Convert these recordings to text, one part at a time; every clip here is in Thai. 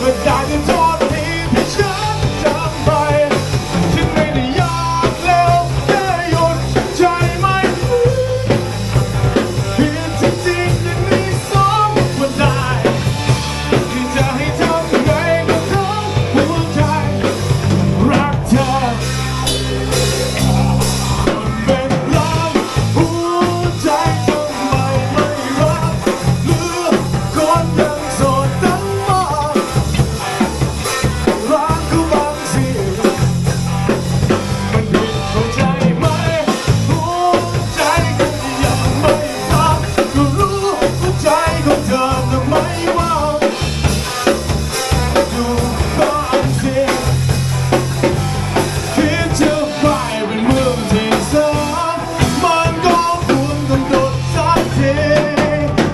But I can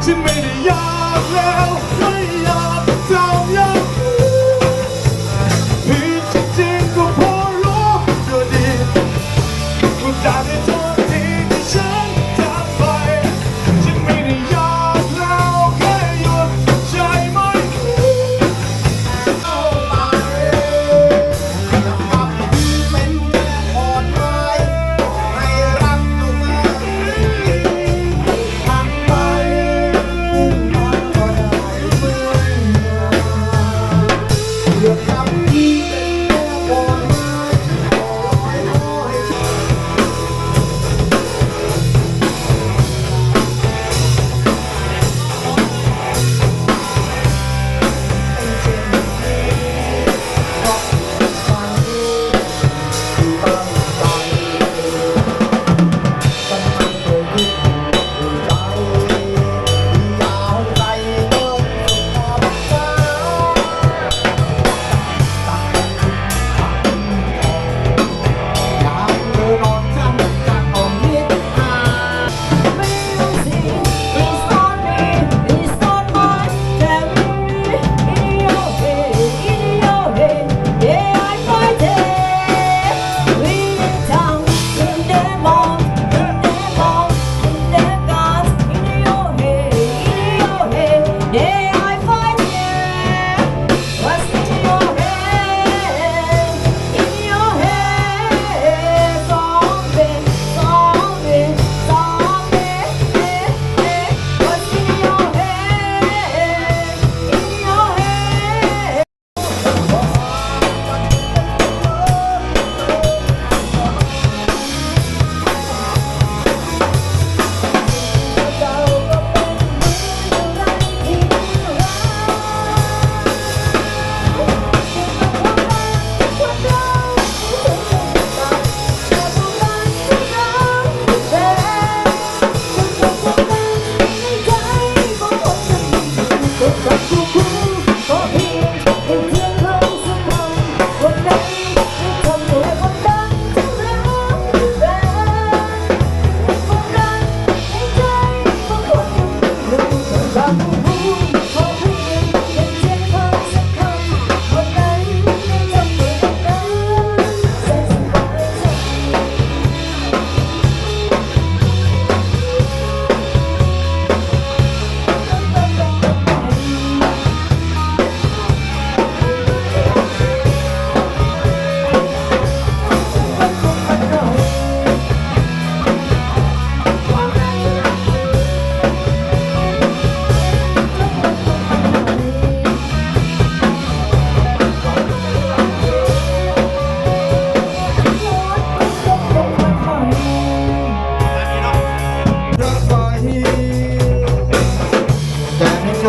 ที่ไม่ได้อยากแล้วไม่อยากทำยาก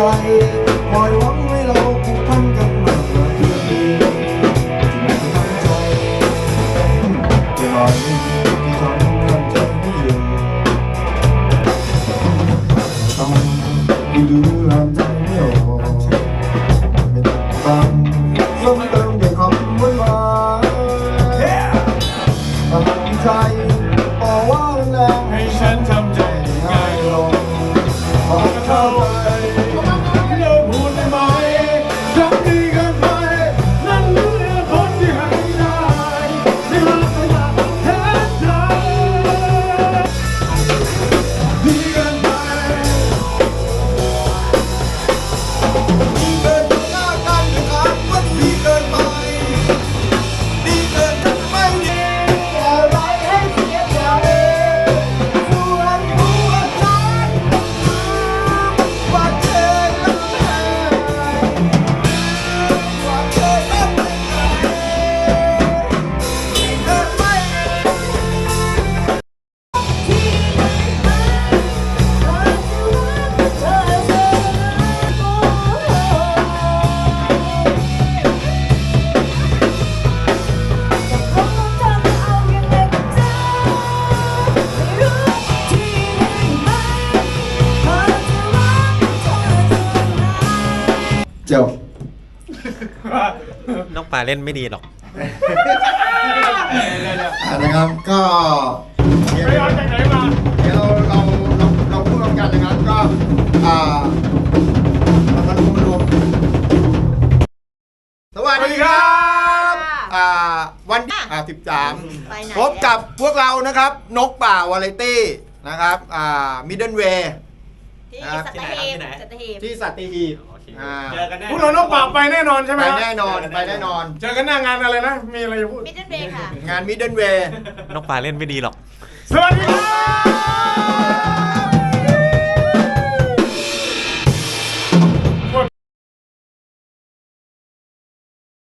ใจปล่อยหวังให้เราผูกพันกันมากกว่าเดิมที่ไม่ตั้งใจจะลอยไม่ดีที่ทำให้ใจไม่เย็นต้องดูดูแลใจ จบน้องปลาเล่นไม่ดีหรอก อะนะครับก็เดี๋ยวไปเอาจากไหนมาเดี๋ยวเราเราเราเราพูดกันนะครับก็อ่าเรามาดูมาดูสวัสดีครับอ่าวันที่อ่าสิบสามไปไหน พบกับพวกเรานะครับนกป่าวาไรตี้นะครับอ่ามิดเดิลเวย์ ที่ครับสัตหีบสัตหีบที่สัตหีบ จอกันแน่พวกเราต้องปราบไปแน่นอนใช่ไหมไปแน่นอนไปแน่นอน เจอกันหน้างานอะไรนะ มีอะไรพูด มิดเดิลเบย์ค่ะ งานมิดเดิลเวย์ น้องปลาเล่นไม่ดีหรอก สวัสดีครับ